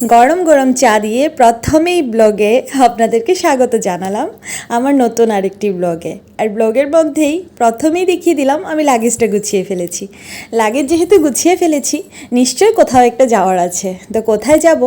গরম গরম চা দিয়ে প্রথমেই ব্লগে আপনাদেরকে স্বাগত জানালাম আমার নতুন আরেকটি ব্লগে। আর ব্লগের মধ্যেই প্রথমেই দেখিয়ে দিলাম আমি লাগেজটা গুছিয়ে ফেলেছি। লাগেজ যেহেতু গুছিয়ে ফেলেছি, নিশ্চয়ই কোথাও একটা যাওয়ার আছে। তো কোথায় যাব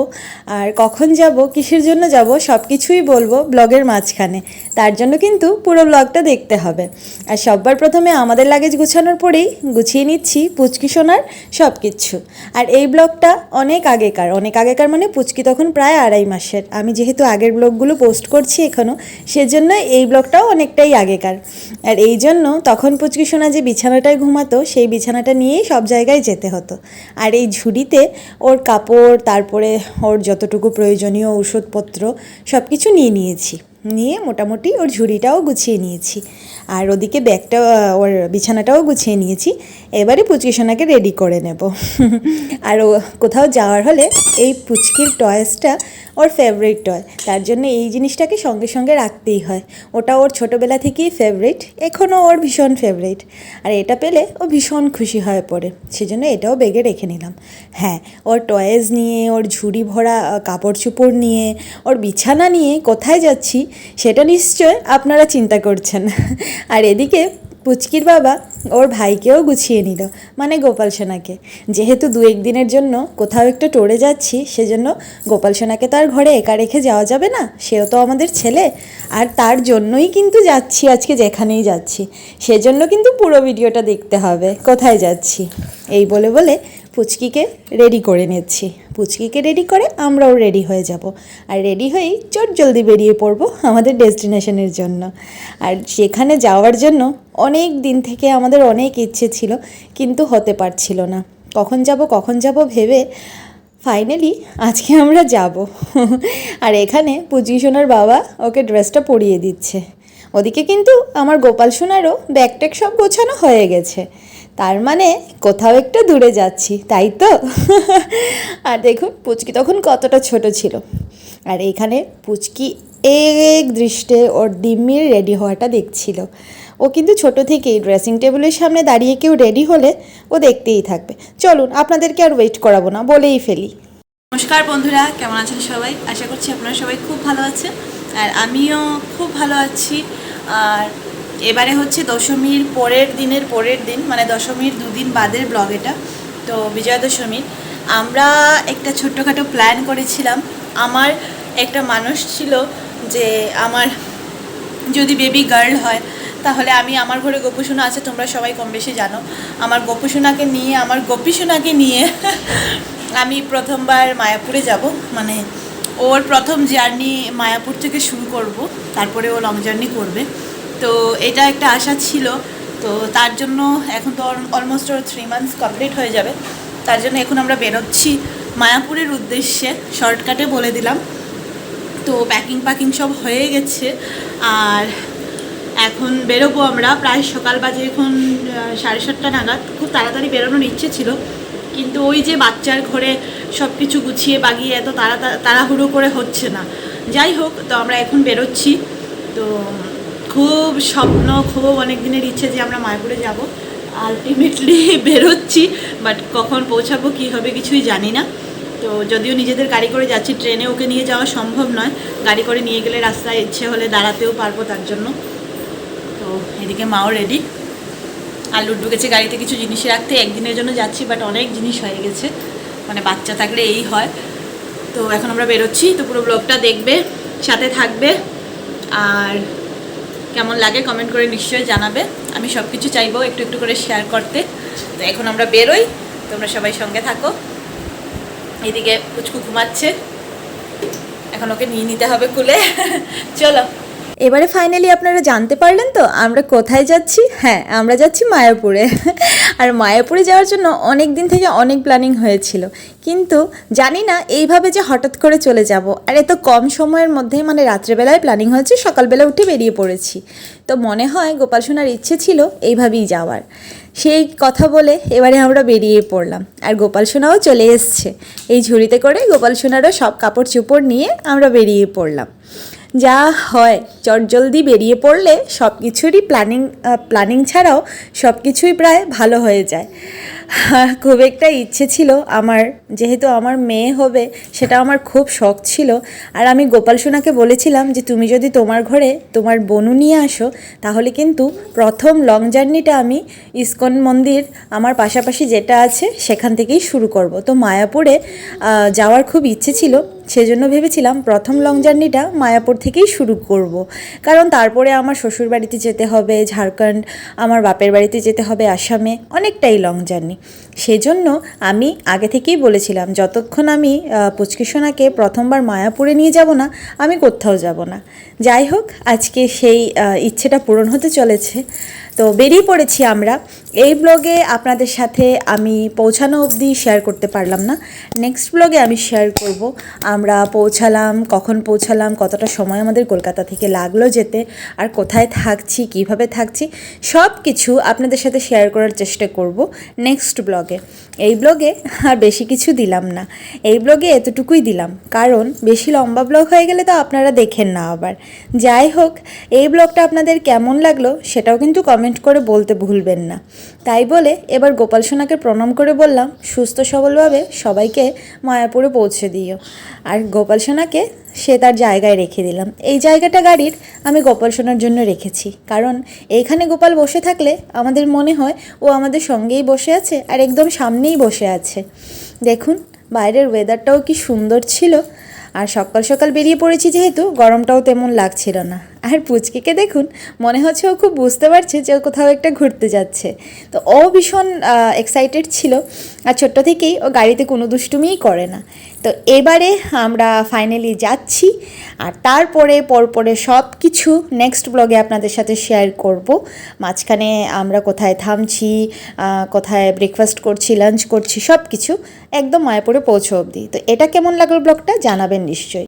আর কখন যাব, কিসের জন্য যাব সব কিছুই বলব ব্লগের মাঝখানে। তার জন্য কিন্তু পুরো ব্লগটা দেখতে হবে। আর সববার প্রথমে আমাদের লাগেজ গুছানোর পরেই গুছিয়ে নিচ্ছি পুচকি সোনার সব কিছু আর এই ব্লগটা অনেক আগেকার অনেক আগেকার মানে পুচকি তখন প্রায় আড়াই মাসের। আমি যেহেতু আগের ব্লগগুলো পোস্ট করছি এখনও সেজন্য এই ব্লগটাও অনেকটাই আগেকার। আর এই জন্য তখন পুচকি সোনা যে বিছানাটায় ঘুমাতো, সেই বিছানাটা নিয়েই সব জায়গায় যেতে হতো। আর এই ঝুড়িতে ওর কাপড়, তারপরে ওর যতটুকু প্রয়োজনীয় ওষুধপত্র সব কিছু নিয়ে নিয়েছি। নিয়ে মোটামুটি ওর ঝুড়িটাও গুছিয়ে নিয়েছি। আর ওদিকে ব্যাগটা ওর বিছানাটাও গুছিয়ে নিয়েছি। এবারে পুচকি সোনাকে রেডি করে নেব। আর কোথাও যাওয়ার হলে এই পুচকির টয়েসটা ওর ফেভারিট টয় তার জন্য এই জিনিসটাকে সঙ্গে সঙ্গে রাখতেই হয়। ওটা ওর ছোটোবেলা থেকেই ফেভারিট এখনও ওর ভীষণ ফেভারিট আর এটা পেলে ও ভীষণ খুশি হয়ে পড়ে। সেজন্য এটাও বেগে রেখে নিলাম। হ্যাঁ ওর টয়েজ নিয়ে, ওর ঝুড়ি ভরা কাপড় চোপড় নিয়ে, ওর বিছানা নিয়ে কোথায় যাচ্ছি, সেটা নিশ্চয় আপনারা চিন্তা করছেন। আর এদিকে পুচকির বাবা ওর ভাইকেও গুছিয়ে নিল মানে গোপাল সোনাকে। যেহেতু দু এক দিনের জন্য কোথাও একটু টরে যাচ্ছি, সেজন্য গোপাল সোনাকে তো আর ঘরে একা রেখে যাওয়া যাবে না, সেও তো আমাদের ছেলে। আর তার জন্যই কিন্তু যাচ্ছি, আজকে যেখানেই যাচ্ছি। সেজন্য কিন্তু পুরো ভিডিওটা দেখতে হবে, কোথায় যাচ্ছি? এই বলে বলে পুচকিকে রেডি করে নিচ্ছি। পুচকিকে রেডি করে আমরাও রেডি হয়ে যাব। আর রেডি হয়েই চট জলদি বেরিয়ে পড়ব আমাদের ডেস্টিনেশনের জন্য। আর সেখানে যাওয়ার জন্য অনেক দিন থেকে আমাদের অনেক ইচ্ছে ছিল, কিন্তু হতে পারছিল না। কখন যাব কখন যাব ভেবে ফাইনালি আজকে আমরা যাব। আর এখানে পুচকি সোনার বাবা ওকে ড্রেসটা পরিয়ে দিচ্ছে। ওদিকে কিন্তু আমার গোপাল সোনারও ব্যাগ ট্যাগ সব গোছানো হয়ে গেছে। তার মানে কোথাও একটু দূরে যাচ্ছি, তাই তো? আর দেখুন, পুচকি তখন কতটা ছোট ছিল। আর এখানে পুচকি এক দৃষ্টে ওর দিম্মির রেডি হওয়াটা দেখছিল। ও কিন্তু ছোট থেকেই ড্রেসিং টেবিলের সামনে দাঁড়িয়ে কেউ রেডি হলে ও দেখতেই থাকবে। চলুন, আপনাদেরকে আর ওয়েট করাবো না, বলেই ফেলি। নমস্কার বন্ধুরা, কেমন আছেন সবাই? আশা করছি আপনারা সবাই খুব ভালো আছেন। আর আমিও খুব ভালো আছি। আর এবারে হচ্ছে দশমীর পরের দিনের পরের দিন মানে দশমীর দুদিন বাদের ব্লগ এটা, তো বিজয়া দশমীর আমরা একটা ছোট্টখাটো প্ল্যান করেছিলাম। আমার একটা মানুষ ছিল যে আমার যদি বেবি গার্ল হয়, তাহলে আমি আমার ঘরে গোপুসোনা আছে, তোমরা সবাই কম বেশি জানো। আমার গোপুসোনাকে নিয়ে, আমার গোপীসোনাকে নিয়ে আমি প্রথমবার মায়াপুরে যাব মানে ওর প্রথম জার্নি মায়াপুর থেকে শুরু করব, তারপরে ও লং জার্নি করবে। তো এটা একটা আশা ছিল। তো তার জন্য এখন তো অলমোস্ট ওর থ্রি মান্থস কমপ্লিট হয়ে যাবে। তার জন্য এখন আমরা বেরোচ্ছি মায়াপুরের উদ্দেশ্যে। শর্টকাটে বলে দিলাম। তো প্যাকিং প্যাকিং সব হয়ে গেছে। আর এখন বেরোবো আমরা। প্রায় সকাল বাজে এখন সাড়ে সাতটা নাগাদ। খুব তাড়াতাড়ি বেরোনোর ইচ্ছে ছিল। কিন্তু ওই যে বাচ্চার ঘরে সব কিছু গুছিয়ে বাগিয়ে এত তাড়া তাড়াহুড়ো করে হচ্ছে না। যাই হোক, তো আমরা এখন বেরোচ্ছি। তো খুব স্বপ্ন, খুব অনেক দিনের ইচ্ছে যে আমরা মায়াপুরে যাব। আলটিমেটলি বেরোচ্ছি বাট কখন পৌঁছাবো, কী হবে কিছুই জানি না। তো যদিও নিজেদের গাড়ি করে যাচ্ছি, ট্রেনে ওকে নিয়ে যাওয়া সম্ভব নয়। গাড়ি করে নিয়ে গেলে রাস্তায় ইচ্ছে হলে দাঁড়াতেও পারব তার জন্য। তো এদিকে মাও রেডি আর লুড্ডু গেছে গাড়িতে কিছু জিনিস রাখতে, একদিনের জন্য যাচ্ছি বাট অনেক জিনিস হয়ে গেছে। মানে বাচ্চা থাকলে এই হয়। তো এখন আমরা বেরোচ্ছি, তো পুরো ব্লগটা দেখবে, সাথে থাকবে। আর কেমন লাগে কমেন্ট করে নিশ্চয়ই জানাবে। আমি সব কিছু চাইব একটু একটু করে শেয়ার করতে। তো এখন আমরা বেরোই, তোমরা সবাই সঙ্গে থাকো। এদিকে কুচকু ঘুমাচ্ছে। এখন ওকে নিয়ে নিতে হবে কুলে। চলো। এবারে ফাইনালি আপনারা জানতে পারলেন তো, আমরা কোথায় যাচ্ছি? হ্যাঁ আমরা যাচ্ছি মায়াপুরে। আর মায়াপুরে যাওয়ার জন্য অনেক দিন থেকে অনেক প্ল্যানিং হয়েছিল। কিন্তু জানি না এইভাবে যে হঠাৎ করে চলে যাব। আর এত কম সময়ের মধ্যে মানে রাত্রেবেলায় প্ল্যানিং হয়েছে, সকালবেলা উঠে বেরিয়ে পড়েছি। তো মনে হয় গোপাল সোনার ইচ্ছে ছিল এইভাবেই যাওয়ার। সেই কথা বলে এবারে আমরা বেরিয়ে পড়লাম। আর গোপাল সোনাও চলে এসছে। এই ঝুড়িতে করে গোপাল সোনারও সব কাপড় চোপড় নিয়ে আমরা বেরিয়ে পড়লাম। যা হয়। চটজলদি বেরিয়ে পড়লে সব কিছুরই প্ল্যানিং প্ল্যানিং ছাড়াও সব কিছুই প্রায় ভালো হয়ে যায়। খুব একটা ইচ্ছে ছিল আমার, যেহেতু আমার মেয়ে হবে, সেটা আমার খুব শখ ছিল। আর আমি গোপাল সোনাকে বলেছিলাম যে, তুমি যদি তোমার ঘরে তোমার বনু নিয়ে আসো, তাহলে কিন্তু প্রথম লং জার্নিটা আমি ইস্কন মন্দির, আমার পাশাপাশি যেটা আছে, সেখান থেকেই শুরু করব। তো মায়াপুরে যাওয়ার খুব ইচ্ছে ছিল। সেজন্য ভেবেছিলাম প্রথম লং জার্নিটা মায়াপুর থেকেই শুরু করব। কারণ তারপরে আমার শ্বশুর বাড়িতে যেতে হবে ঝাড়খণ্ড আমার বাপের বাড়িতে যেতে হবে আসামে অনেকটাই লং জার্নি সেজন্য আমি আগে থেকেই বলেছিলাম যতক্ষণ আমি আহ, পুচকি সোনাকে প্রথমবার মায়াপুরে নিয়ে যাব না আমি কোথাও যাব না। যাই হোক আজকে সেই ইচ্ছেটা পূরণ হতে চলেছে। তো বেরিয়ে পড়েছি আমরা এই ব্লগে আপনাদের সাথে আমি পৌঁছানো অবধি শেয়ার করতে পারলাম না। নেক্সট ব্লগে আমি শেয়ার করব। আমরা পৌঁছালাম, কখন পৌঁছালাম, কতটা সময় আমাদের কলকাতা থেকে লাগল যেতে, আর কোথায় থাকছি, কীভাবে থাকছি সব কিছু আপনাদের সাথে শেয়ার করার চেষ্টা করব নেক্সট ব্লগে এই ব্লগে আর বেশি কিছু দিলাম না। এই ব্লগে এতটুকুই দিলাম। কারণ, বেশি লম্বা ব্লগ হয়ে গেলে তো আপনারা দেখেন না আবার। যাই হোক, এই ব্লগটা আপনাদের কেমন লাগল, সেটাও কিন্তু কমেন্ট করে বলতে ভুলবেন না। তাই বলে এবার গোপাল সোনাকে প্রণাম করে বললাম, সুস্থ সবলভাবে সবাইকে মায়াপুরে পৌঁছে দিও। আর গোপাল সোনাকে সে তার জায়গায় রেখে দিলাম। এই জায়গাটা গাড়ির আমি গোপাল সোনার জন্য রেখেছি। কারণ এইখানে গোপাল বসে থাকলে আমাদের মনে হয় ও আমাদের সঙ্গেই বসে আছে আর একদম সামনেই বসে আছে। দেখুন, বাইরের ওয়েদারটাও কি সুন্দর ছিল। আর সকাল সকাল বেরিয়ে পড়েছি যেহেতু গরমটাও তেমন লাগছিল না। আর পুচকিকে দেখুন, মনে হচ্ছে ও খুব বুঝতে পারছে যে ও কোথাও একটা ঘুরতে যাচ্ছে। তো ও ভীষণ এক্সাইটেড ছিল আর ছোট্ট থেকেই ও গাড়িতে কোনো দুষ্টুমিই করে না। তো এবারে আমরা ফাইনালি যাচ্ছি আর তারপরে পরপরে সব কিছু নেক্সট ব্লগে আপনাদের সাথে শেয়ার করব। মাঝখানে আমরা কোথায় থামছি কোথায় ব্রেকফাস্ট করছি লাঞ্চ করছি সব কিছু একদম মায়াপুরে পৌঁছো অবধি। তো এটা কেমন লাগল ব্লগটা জানাবেন নিশ্চয়ই।